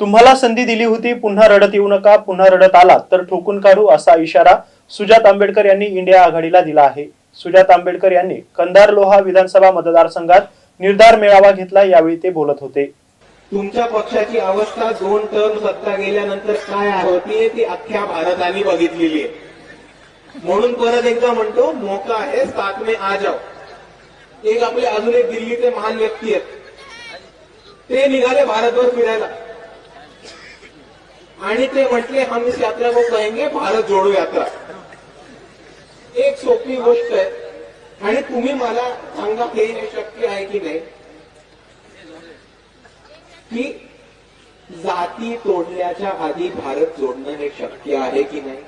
तुम्हाला संधी दिली होती पुन्हा रडत येऊ नका पुन्हा रडत आला तर ठोकून काढू असा इशारा सुजात आंबेडकर यांनी इंडिया आघाडीला दिला आहे. सुजात आंबेडकर यांनी कंधार लोहा विधानसभा मतदारसंघात निर्धार मेळावा घेतला यावेळी ते बोलत होते. तुमच्या पक्षाची अवस्था दोन टर्म सत्ता गेल्यानंतर काय होतीये ती अख्ख्या भारताने बघितलेली आहे. म्हणून परत एकदा म्हणतो मोका आहे साथ में आ जाओ. एक आपले अजून एक दिल्लीचे महान व्यक्ती आहेत. ते निघाले भारतभर फिरायला. आणि ते म्हटले हम इस यात्रा को कहेंगे भारत जोडो यात्रा. एक सोपी गोष्ट आहे. आणि तुम्ही मला सांगा हे शक्य आहे की नाही? की जाती तोडल्याच्या आधी भारत जोडणं हे शक्य आहे की नाही?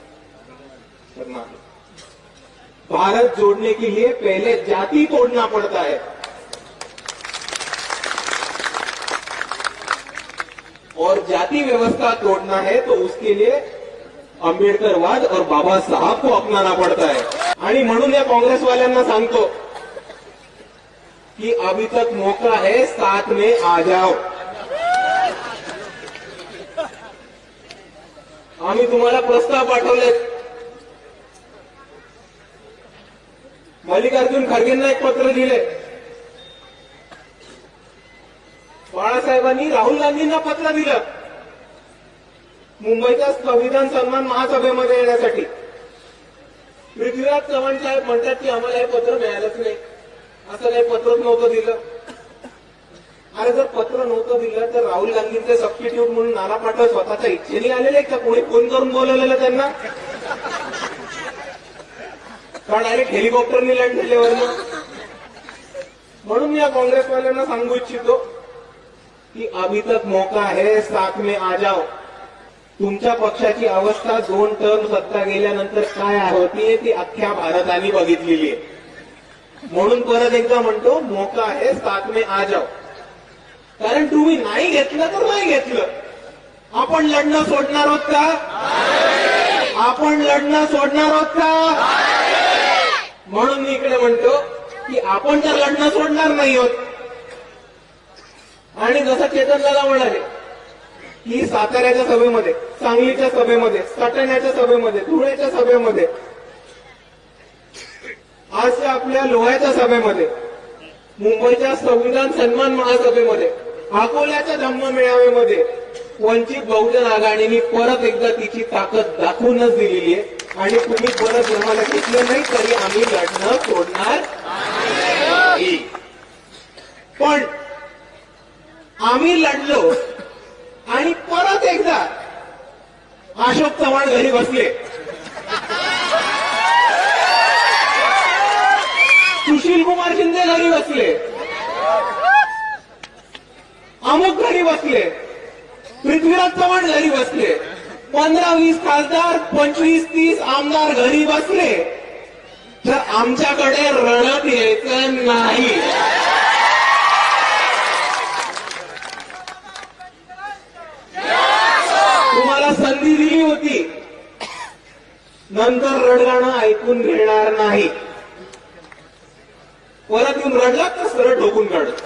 तर नाही. भारत जोड़ने के लिए पहले जाति तोड़ना पड़ता है और जाति व्यवस्था तोड़ना है तो उसके लिए आंबेडकरवाद और बाबा साहब को अपनाना पड़ता है। आणि म्हणून या काँग्रेसवाल्यांना सांगतो की अभी तक मौका है साथ में आ जाओ। आम्ही तुम्हाला प्रस्ताव पाठवले मल्लिकार्जुन खरगेंना एक पत्र दिले बाळासाहेबांनी राहुल गांधींना पत्र दिलं. मुंबईच्या संविधान सन्मान महासभेमध्ये येण्यासाठी. पृथ्वीराज चव्हाण साहेब म्हणतात की आम्हाला हे पत्र मिळालंच नाही. असं काही पत्रच नव्हतं दिलं. अरे जर पत्र नव्हतं दिलं तर राहुल गांधींचे सबस्टिट्यूट म्हणून नाना पाटोळे स्वतःच्या इच्छेने आलेले का? कोणी फोन करून बोलवलेलं त्यांना? का डायरेक्ट हेलिकॉप्टरने लँड झाल्यावर म्हणून मी या काँग्रेसवाल्यांना सांगू इच्छितो की अभी तक मौका है साथ में आ जाओ. तुमच्या पक्षाची अवस्था दोन टर्म सत्ता गेल्यानंतर काय होतीये ती अख्ख्या भारताने बघितलेली आहे. म्हणून परत एकदा म्हणतो मौका आहे साथ में आ जाओ. कारण तुम्ही नाही घेतलं तर नाही घेतलं. आपण लढणं सोडणार आहोत का? आपण लढणं सोडणार आहोत का? म्हणून मी इकडे म्हणतो की आपण तर लढणं सोडणार नाही आहोत. आणि जसं चेतनला दादा म्हणाले की साताऱ्याच्या सभेमध्ये सांगलीच्या सभेमध्ये सटण्याच्या सभेमध्ये धुळ्याच्या सभेमध्ये आज आपल्या लोह्याच्या सभेमध्ये मुंबईच्या संविधान सन्मान महासभेमध्ये अकोल्याच्या धम्म मेळाव्यामध्ये वंचित बहुजन आघाडीने परत एकदा तिची ताकद दाखवूनच दिलेली आहे. आणि तुम्ही परत आम्हाला घेतलं नाही तरी आम्ही लढणं सोडणार पण आम्ही लढलो आणि परत एकदा अशोक चव्हाण घरी बसले. सुशील कुमार शिंदे घरी बसले. अमुक घरी बसले. पृथ्वीराज चव्हाण घरी बसले. पंधरा वीस खासदार पंचवीस तीस आमदार घरी बसले. तर आमच्याकडे रडत यायचं नाही तुम्हाला संधी दिली होती. नंतर रडगाणं ऐकून घेणार नाही. परत येऊन रडलात तर सरळ ठोकून काढत?